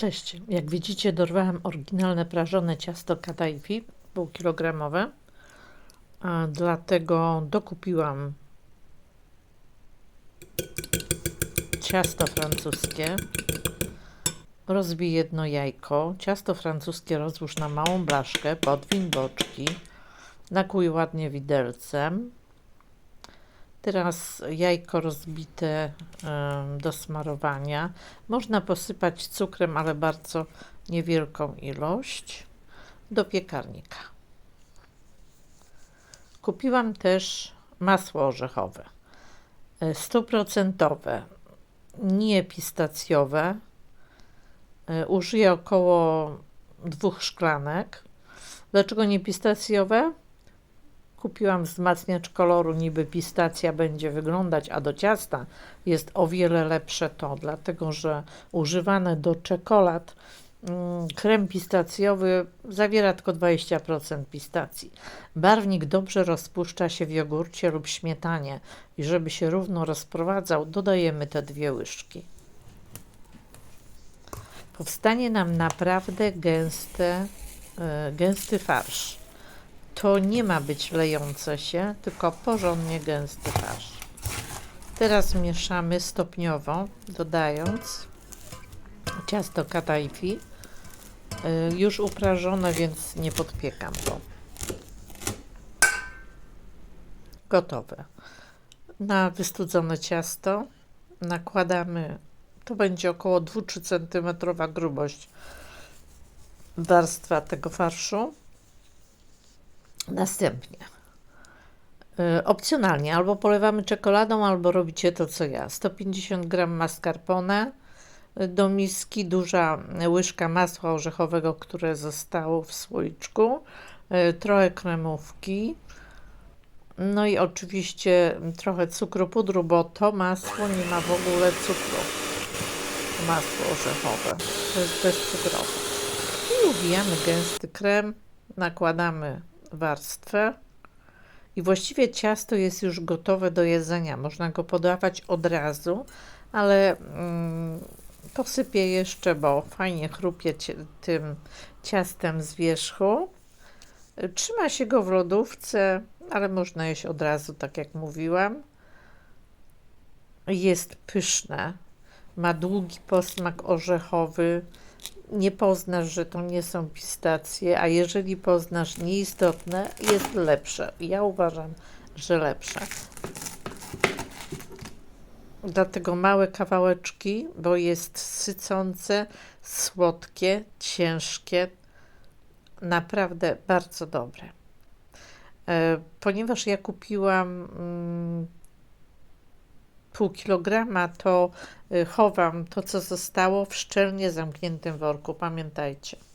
Cześć. Jak widzicie, dorwałem oryginalne prażone ciasto Kadaifi, półkilogramowe. Dlatego dokupiłam ciasto francuskie. Rozbij jedno jajko. Ciasto francuskie rozłóż na małą blaszkę, podwiń boczki. Nakłuj ładnie widelcem. Teraz jajko rozbite do smarowania. Można posypać cukrem, ale bardzo niewielką ilość. Do piekarnika. Kupiłam też masło orzechowe. e, Stuprocentowe, nie pistacjowe. E, Użyję około dwóch szklanek. Dlaczego nie pistacjowe? Kupiłam wzmacniacz koloru, niby pistacja będzie wyglądać, a do ciasta jest o wiele lepsze to, dlatego że używane do czekolad mm, krem pistacjowy zawiera tylko 20% pistacji. Barwnik dobrze rozpuszcza się w jogurcie lub śmietanie i żeby się równo rozprowadzał, dodajemy te dwie łyżki. Powstanie nam naprawdę gęste, e, gęsty farsz to nie ma być lejące się, tylko porządnie gęsty farsz. Teraz mieszamy stopniowo, dodając ciasto kataifi. Y, Już uprażone, więc nie podpiekam go. Gotowe. Na wystudzone ciasto nakładamy, to będzie około 2-3 cm grubość warstwa tego farszu. Następnie y, opcjonalnie albo polewamy czekoladą, albo robicie to co ja. 150 g mascarpone y, do miski, duża łyżka masła orzechowego, które zostało w słoiczku, trochę kremówki, no i oczywiście trochę cukru pudru, bo to masło nie ma w ogóle cukru. Masło orzechowe, to jest bezcukrowe. I uwijamy gęsty krem, nakładamy warstwę i właściwie ciasto jest już gotowe do jedzenia. Można go podawać od razu, ale mm, posypię jeszcze, bo fajnie chrupie tym ciastem z wierzchu. Trzyma się go w lodówce, ale można jeść od razu, tak jak mówiłam. Jest pyszne. Ma długi posmak orzechowy nie poznasz, że to nie są pistacje, a jeżeli poznasz nieistotne, jest lepsze. Ja uważam, że lepsze. Dlatego małe kawałeczki, bo jest sycące, słodkie, ciężkie, naprawdę bardzo dobre. E, Ponieważ ja kupiłam mm, pół kilograma, to y, chowam to, co zostało w szczelnie zamkniętym worku. Pamiętajcie.